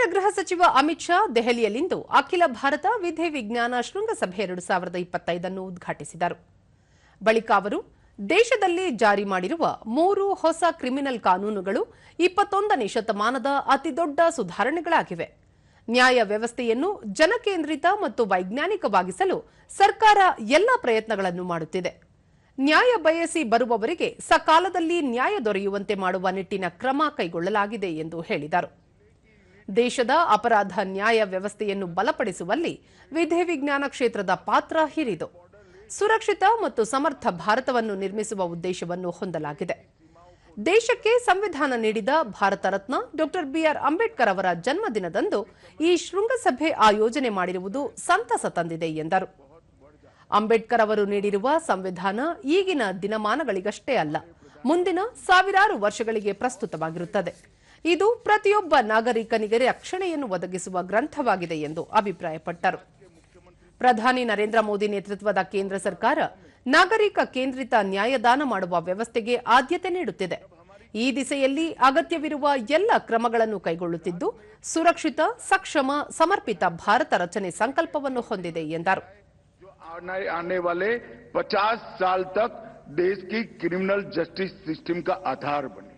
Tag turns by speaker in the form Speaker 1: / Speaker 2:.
Speaker 1: ಕೇಂದ್ರ ಗೃಹ ಸಚಿವ ಅಮಿತ್ ಶಾ ದೆಹಲಿಯಲ್ಲಿಂದು ಅಖಿಲ ಭಾರತ ವಿಧಿ ವಿಜ್ಞಾನ ಶೃಂಗಸಭೆ ಎರಡು ಸಾವಿರದ ಇಪ್ಪತ್ತೈದನ್ನು ಉದ್ಘಾಟಿಸಿದರು. ಬಳಿಕ ಅವರು ದೇಶದಲ್ಲಿ ಜಾರಿ ಮಾಡಿರುವ ಮೂರು ಹೊಸ ಕ್ರಿಮಿನಲ್ ಕಾನೂನುಗಳು ಇಪ್ಪತ್ತೊಂದನೇ ಶತಮಾನದ ಅತಿದೊಡ್ಡ ಸುಧಾರಣೆಗಳಾಗಿವೆ. ನ್ಯಾಯ ವ್ಯವಸ್ಥೆಯನ್ನು ಜನಕೇಂದ್ರಿತ ಮತ್ತು ವೈಜ್ಞಾನಿಕವಾಗಿಸಲು ಸರ್ಕಾರ ಎಲ್ಲ ಪ್ರಯತ್ನಗಳನ್ನು ಮಾಡುತ್ತಿದೆ. ನ್ಯಾಯ ಬಯಸಿ ಬರುವವರಿಗೆ ಸಕಾಲದಲ್ಲಿ ನ್ಯಾಯ ದೊರೆಯುವಂತೆ ಮಾಡುವ ನಿಟ್ಟಿನ ಕ್ರಮ ಕೈಗೊಳ್ಳಲಾಗಿದೆ ಎಂದು ಹೇಳಿದರು. ದೇಶದ ಅಪರಾಧ ನ್ಯಾಯ ವ್ಯವಸ್ಥೆಯನ್ನು ಬಲಪಡಿಸುವಲ್ಲಿ ವಿಧಿವಿಜ್ಞಾನ ಕ್ಷೇತ್ರದ ಪಾತ್ರ ಹಿರಿದು. ಸುರಕ್ಷಿತ ಮತ್ತು ಸಮರ್ಥ ಭಾರತವನ್ನು ನಿರ್ಮಿಸುವ ಉದ್ದೇಶವನ್ನು ಹೊಂದಲಾಗಿದೆ. ದೇಶಕ್ಕೆ ಸಂವಿಧಾನ ನೀಡಿದ ಭಾರತ ರತ್ನ ಡಾಕ್ಟರ್ ಬಿಆರ್ ಅಂಬೇಡ್ಕರ್ ಅವರ ಜನ್ಮದಿನದಂದು ಈ ಶೃಂಗಸಭೆ ಆಯೋಜನೆ ಮಾಡಿರುವುದು ಸಂತಸ ತಂದಿದೆ ಎಂದರು. ಅಂಬೇಡ್ಕರ್ ಅವರು ನೀಡಿರುವ ಸಂವಿಧಾನ ಈಗಿನ ದಿನಮಾನಗಳಿಗಷ್ಟೇ ಅಲ್ಲ ಮುಂದಿನ ಸಾವಿರಾರು ವರ್ಷಗಳಿಗೆ ಪ್ರಸ್ತುತವಾಗಿರುತ್ತದೆ. ಇದು ಪ್ರತಿಯೊಬ್ಬ ನಾಗರಿಕನಿಗೆ ರಕ್ಷಣೆಯನ್ನು ಒದಗಿಸುವ ಗ್ರಂಥವಾಗಿದೆ ಎಂದು ಅಭಿಪ್ರಾಯಪಟ್ಟರು. ಪ್ರಧಾನಿ ನರೇಂದ್ರ ಮೋದಿ ನೇತೃತ್ವದ ಕೇಂದ್ರ ಸರ್ಕಾರ ನಾಗರಿಕ ಕೇಂದ್ರಿತ ನ್ಯಾಯದಾನ ಮಾಡುವ ವ್ಯವಸ್ಥೆಗೆ ಆದ್ಯತೆ ನೀಡುತ್ತಿದೆ. ಈ ದಿಸೆಯಲ್ಲಿ ಅಗತ್ಯವಿರುವ ಎಲ್ಲ ಕ್ರಮಗಳನ್ನು ಕೈಗೊಳ್ಳುತ್ತಿದ್ದು, ಸುರಕ್ಷಿತ, ಸಕ್ಷಮ, ಸಮರ್ಪಿತ ಭಾರತ ರಚನೆ ಸಂಕಲ್ಪವನ್ನು ಹೊಂದಿದೆ ಎಂದರು.
Speaker 2: देश की क्रिमिनल जस्टिस सिस्टम का आधार बने।